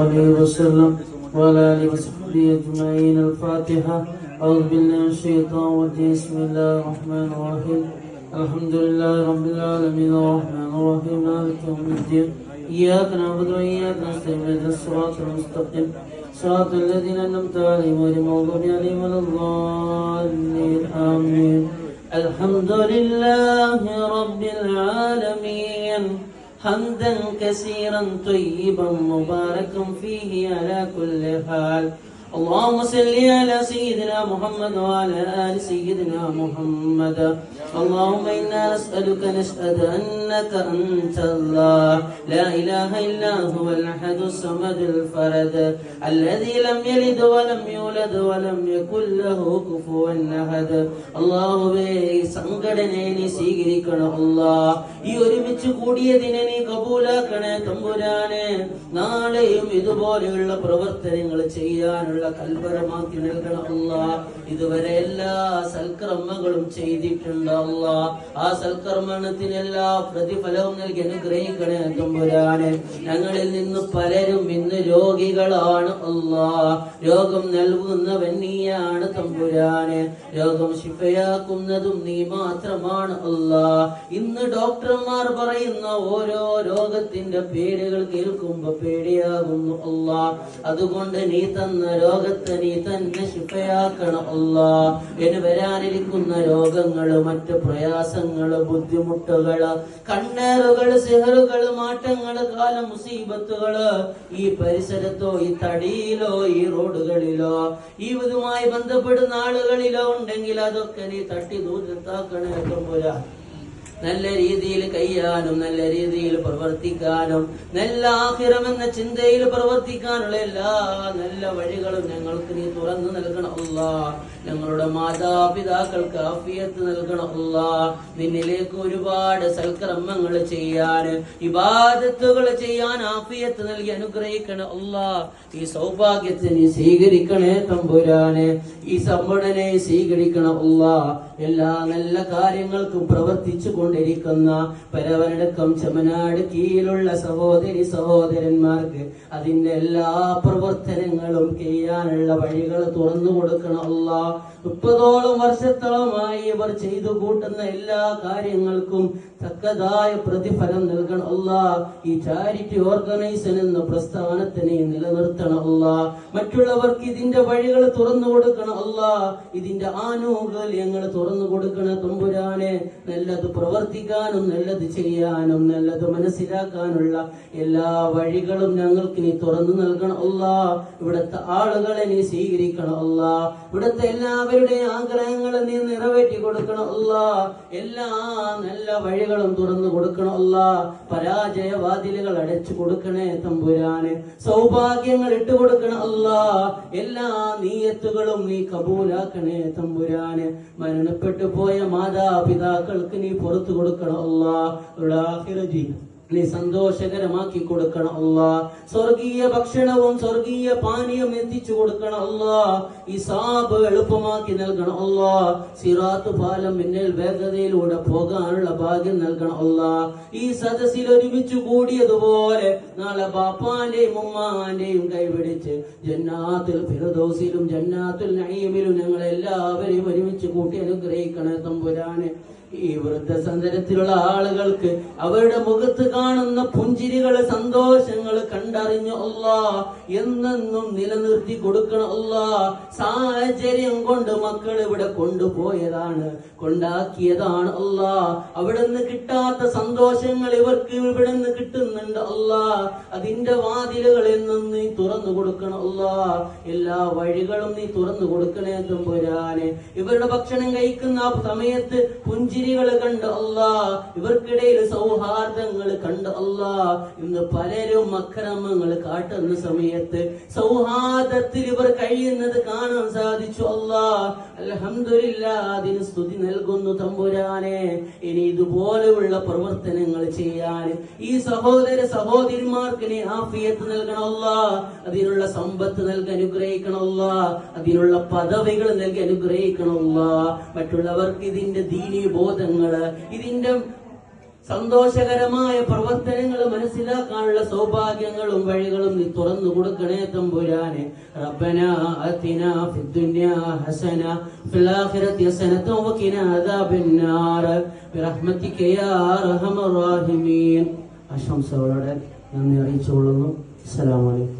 عليه وسلم وعلى آله وصحبه أجمعين. الفاتحة. أعوذ بالله من الشيطان الرجيم. بسم الله الرحمن الرحيم. الحمد لله رب العالمين. الرحمن الرحيم. مالك يوم الدين. إياك نعبد وإياك نستعين. اهدنا الصراط المستقيم. صراط الذين أنعمت عليهم غير المغضوب عليهم ولا الضالين. آمين. الحمد لله حمدا كثيرا طيبا مباركا فيه على كل حال. اللهم صل على سيدنا محمد وعلى آل سيدنا محمد اللهم إنا نسألك نشهد أنك أنت الله لا إله إلا هو الأحد الصمد الفرد الذي لم يلد ولم يولد ولم يكن له كفوا أحد അള്ളാഹുവേ ഈ സംഘടനയെ നീ സ്വീകരിക്കണം അല്ലാ ഈ ഒരുമിച്ച് കൂടിയതിനെ നീ കബൂലാക്കണേ തമ്പുരാനെ നാളെയും ഇതുപോലെയുള്ള പ്രവർത്തനങ്ങൾ ചെയ്യാനുള്ള കൽപരമാക്കി നൽകണം അല്ല. ഇതുവരെ എല്ലാ സൽക്കർമ്മങ്ങളും ചെയ്തിട്ടുണ്ട് ആ സൽക്കർമ്മത്തിന് എല്ലാ പ്രതിഫലവും നൽകി അനുഗ്രഹിക്കണേ തമ്പുരാനെ. ഞങ്ങളിൽ നിന്ന് പലരും ഇന്ന് രോഗികളാണ് അല്ല. രോഗം നൽകുന്നവൻ നീയാണ് തമ്പുരാനെ. രോഗം ശിഫയാക്കുന്നതും നീ മാത്രമാണ് അല്ല. ഇന്ന് ഡോക്ടർമാർ പറയുന്ന ഓരോ രോഗത്തിന്റെ പേരുകൾ കേൾക്കുമ്പോ പേടിയാകുന്നു അല്ല. അതുകൊണ്ട് നീ തന്ന രോഗത്തെ നീ തന്നെ ശുഭയാക്കണം അല്ലാ. ഇനി വരാനിരിക്കുന്ന രോഗങ്ങൾ മറ്റു പ്രയാസങ്ങൾ ബുദ്ധിമുട്ടുകൾ കണ്ണേറുകൾ സിഹറുകൾ മാറ്റങ്ങൾ കാല മുസീബത്തുകൾ ഈ പരിസരത്തോ ഈ തടിയിലോ ഈ റോഡുകളിലോ ഈ ഇതുമായി ബന്ധപ്പെടുന്ന ആളുകളിലോ ഉണ്ടെങ്കിൽ അതൊക്കെ നീ തട്ടി ദൂരത്താക്കണേ. തമ്പുരാ നല്ല രീതിയിൽ കയ്യാനും നല്ല രീതിയിൽ പ്രവർത്തിക്കാനും നല്ല ആഹിറം എന്ന ചിന്തയിൽ പ്രവർത്തിക്കാനുള്ള എല്ലാ നല്ല വഴികളും ഞങ്ങൾക്ക് നീ തുറന്നു നൽകണം അല്ലാ. ഞങ്ങളുടെ മാതാപിതാക്കൾക്ക് അഫിയത്ത് നൽകണം അല്ലാ. നിന്നിലേക്ക് ഒരുപാട് സൽക്രമങ്ങൾ ചെയ്യാൻ ഇബാദത്തുകൾ ചെയ്യാൻ ആഫിയത്ത് നൽകി അനുഗ്രഹിക്കണം അല്ലാ. ഈ സൗഭാഗ്യത്തിന് സ്വീകരിക്കണേ തമ്പുരാനെ. ഈ സമ്പടനെ സ്വീകരിക്കണം അല്ലാ. എല്ലാ നല്ല കാര്യങ്ങൾക്കും പ്രവർത്തിച്ചു കൊണ്ടിരിക്കുന്ന പരവനടക്കം ചമനാട് കീഴിലുള്ള സഹോദരി സഹോദരന്മാർക്ക് അതിന്റെ എല്ലാ പ്രവർത്തനങ്ങളും ചെയ്യാനുള്ള വഴികൾ തുറന്നു കൊടുക്കണം. അല്ല മുപ്പതോളം വർഷത്തോളമായി ഇവർ ചെയ്തു കൂട്ടുന്ന എല്ലാ കാര്യങ്ങൾക്കും തക്കതായ പ്രതിഫലം നൽകണം. അല്ല ഈ ചാരിറ്റി ഓർഗനൈസേഷൻ എന്ന പ്രസ്ഥാനത്തിനെ നിലനിർത്തണം. അല്ല മറ്റുള്ളവർക്ക് ഇതിന്റെ വഴികൾ തുറന്നു കൊടുക്കണം. അല്ല ഇതിന്റെ ആനുകൂല്യങ്ങൾ തുറന്നു കൊടുക്കണം. തമ്പുരാനെ നല്ലത് പ്രവർത്തിക്കാനും നല്ലത് ചെയ്യാനും നല്ലത് മനസ്സിലാക്കാനുള്ള എല്ലാ വഴികളും ഞങ്ങൾക്ക് നീ തുറന്നു നൽകണം. അല്ല ഇവിടുത്തെ ആളുകളെ നീ സ്വീകരിക്കണം. അല്ല ഇവിടുത്തെ എല്ലാവരുടെയും ആഗ്രഹങ്ങളെ നീ നിറവേറ്റി കൊടുക്കണം. അല്ല എല്ലാ നല്ല വഴികളും തുറന്നു കൊടുക്കണം. അല്ല പരാജയവാതിലുകൾ അടച്ചു കൊടുക്കണേ തമ്പുരാന്. സൗഭാഗ്യങ്ങൾ ഇട്ടു കൊടുക്കണം. അല്ല എല്ലാ നീയത്തുകളും നീ കബൂലാക്കണേ തമ്പുരാന്. മരണപ്പെട്ടു പോയ മാതാപിതാക്കൾക്ക് നീ പുറത്തു കൊടുക്കണം അല്ല നീ സന്തോഷകരമാക്കി കൊടുക്കണം അല്ല സ്വർഗീയ ഭക്ഷണവും സ്വർഗീയ പാനീയം എത്തിച്ചു കൊടുക്കണം അല്ല ഈ സാബ് എളുപ്പമാക്കി നൽകണം അല്ല സിറാത്ത് പാലം മിന്നൽ വേഗതയിലൂടെ പോകാനുള്ള ഭാഗ്യം നൽകണം അല്ല ഈ സദസ്സിൽ ഒരുമിച്ച് കൂടിയതുപോലെ നാളെ ബാപ്പാന്റെയും ഉമ്മാന്റെയും കൈപിടിച്ച് ജന്നാത്തിൽ ഫിറദോസിലും ജന്നാത്തിൽ നഈമിലും ഞങ്ങൾ എല്ലാവരെയും ഒരുമിച്ച് കൂട്ടി അനുഗ്രഹിക്കണേ തമ്പുരാനെ. ഈ വൃദ്ധസന്തരത്തിലുള്ള ആളുകൾക്ക് അവരുടെ മുഖത്ത് കാണുന്ന പുഞ്ചിരികൾ സന്തോഷങ്ങൾ കണ്ടറിഞ്ഞു അല്ലാ എന്നെന്നും നിലനിർത്തി കൊടുക്കണം അല്ലാ സാഹചര്യം കൊണ്ട് മക്കൾ ഇവിടെ കൊണ്ടുപോയതാണ് കൊണ്ടാക്കിയതാണ് അല്ലാ. അവിടെ നിന്ന് കിട്ടാത്ത സന്തോഷങ്ങൾ ഇവർക്ക് ഇവിടെ നിന്ന് കിട്ടുന്നുണ്ട് അല്ലാ. അതിന്റെ വാതിലുകൾ എന്നും നീ തുറന്നു കൊടുക്കണം അല്ലാ. എല്ലാ വഴികളും നീ തുറന്നു കൊടുക്കണേ തമ്പുരാനെ. ഇവരുടെ ഭക്ഷണം കഴിക്കുന്ന ആ സമയത്ത് പുഞ്ചിരികൾ കണ്ട് അല്ലാ. ഇവർക്കിടയിൽ സൗഹാർദ്ദങ്ങൾ കണ്ട് അല്ല. ഇന്ന് പലരും അക്രമങ്ങൾ കാട്ടുന്ന സമയത്ത് സൗഹാർദ്ദത്തിൽ ഇവർ കഴിയുന്നത് കാണാൻ സാധിച്ചു. അല്ല അലഹമില്ല അതിന് സ്തുതി നൽകുന്നു തമ്പുരാനെ. ഇനി ഇതുപോലെയുള്ള പ്രവർത്തനങ്ങൾ ചെയ്യാൻ ഈ സഹോദര സഹോദരിമാർക്ക് നീ ആഫിയത്ത് നൽകണമല്ല അതിനുള്ള സമ്പത്ത് നൽകി അനുഗ്രഹിക്കണമല്ല അതിനുള്ള പദവികൾ നൽകി അനുഗ്രഹിക്കണമല്ല മറ്റുള്ളവർക്ക് ഇതിന്റെ ദീനീ ബോധങ്ങൾ ഇതിന്റെ സന്തോഷകരമായ പ്രവർത്തനങ്ങൾ മനസ്സിലാക്കാനുള്ള സൗഭാഗ്യങ്ങളും വഴികളും നീ തുറന്നു കൊടുക്കണേ തമ്പുരാനെ. റബ്ബന അത്തിന ഫിദ്ദുനിയ ഹസന ഫിൽ ആഖിറതി ഹസനത വഖിന അദാബന്നാർ ബിറഹ്മതിക യാ അർഹമർ റഹീമീൻ. ആശംസകളോടെ നന്ദി അറിയിച്ചുകൊള്ളുന്നു. അസ്സലാമു അലൈക്കും.